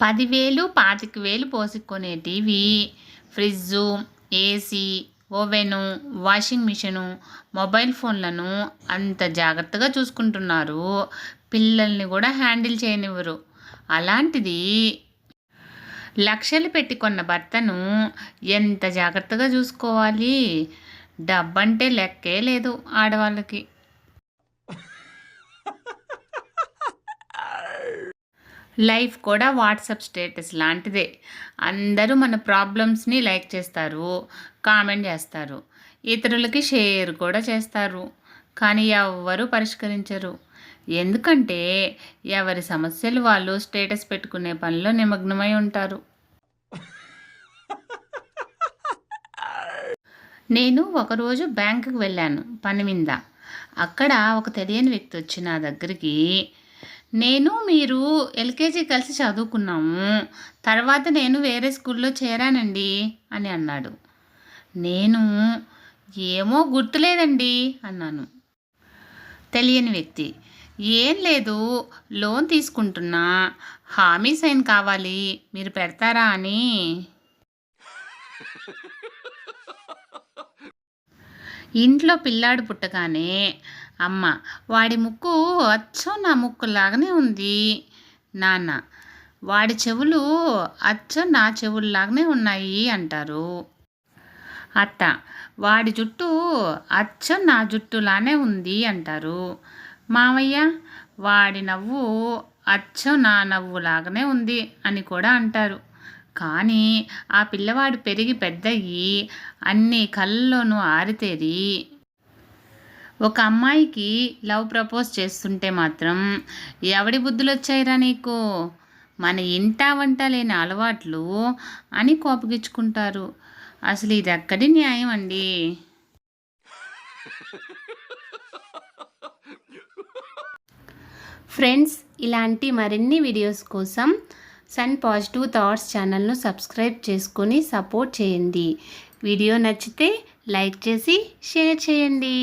పదివేలు పాతిక వేలు పోసి TV fridge AC oven washing machine mobile ఫోన్లను అంత జాగ్రత్తగా చూసుకుంటున్నారు. పిల్లల్ని కూడా హ్యాండిల్ చేయనివ్వరు. అలాంటిది లక్షలు పెట్టుకున్న భర్తను ఎంత జాగ్రత్తగా చూసుకోవాలి? డబ్బంటే లెక్కే లేదు ఆడవాళ్ళకి. లైఫ్ కూడా వాట్సాప్ స్టేటస్ లాంటిదే. అందరూ మన ప్రాబ్లమ్స్ని లైక్ చేస్తారు కామెంట్ చేస్తారు ఇతరులకి షేర్ కూడా చేస్తారు కానీ ఎవ్వరూ పరిష్కరించరు. ఎందుకంటే ఎవరి సమస్యలు వాళ్ళు స్టేటస్ పెట్టుకునే పనిలో నిమగ్నమై ఉంటారు. నేను ఒకరోజు బ్యాంకుకి వెళ్ళాను పని మీద. అక్కడ ఒక తెలియని వ్యక్తి వచ్చి నా దగ్గరికి నేను మీరు ఎల్కేజీ కలిసి చదువుకున్నాము. తర్వాత నేను వేరే స్కూల్లో చేరానండి అని అన్నాడు. నేను ఏమో గుర్తులేదండి అన్నాను. తెలియని వ్యక్తి ఏం లేదు లోన్ తీసుకుంటున్నా. హామీ సైన్ కావాలి మీరు పెడతారా అని. ఇంట్లో పిల్లాడు పుట్టగానే అమ్మ వాడి ముక్కు అచ్చం నా ముక్కులాగానే ఉంది. నాన్న వాడి చెవులు అచ్చం నా చెవుల్లాగానే ఉన్నాయి అంటారు. అత్త వాడి జుట్టు అచ్చం నా జుట్టులానే ఉంది అంటారు. మామయ్య వాడి నవ్వు అచ్చం నా నవ్వులాగానే ఉంది అని కూడా అంటారు. కానీ ఆ పిల్లవాడు పెరిగి పెద్దయ్యి అన్ని కళ్ళలోనూ ఆరితేరి ఒక అమ్మాయికి లవ్ ప్రపోజ్ చేస్తుంటే మాత్రం ఎవడి బుద్ధులు వచ్చాయిరా నీకు? మన ఇంట వంట లేని అలవాట్లు అని కోపగించుకుంటారు. అసలు ఇది ఎక్కడి న్యాయం అండి? ఫ్రెండ్స్ ఇలాంటి మరిన్ని వీడియోస్ కోసం సన్ పాజిటివ్ థాట్స్ ఛానల్ను సబ్స్క్రైబ్ చేసుకొని సపోర్ట్ చేయండి. వీడియో నచ్చితే లైక్ చేసి షేర్ చేయండి.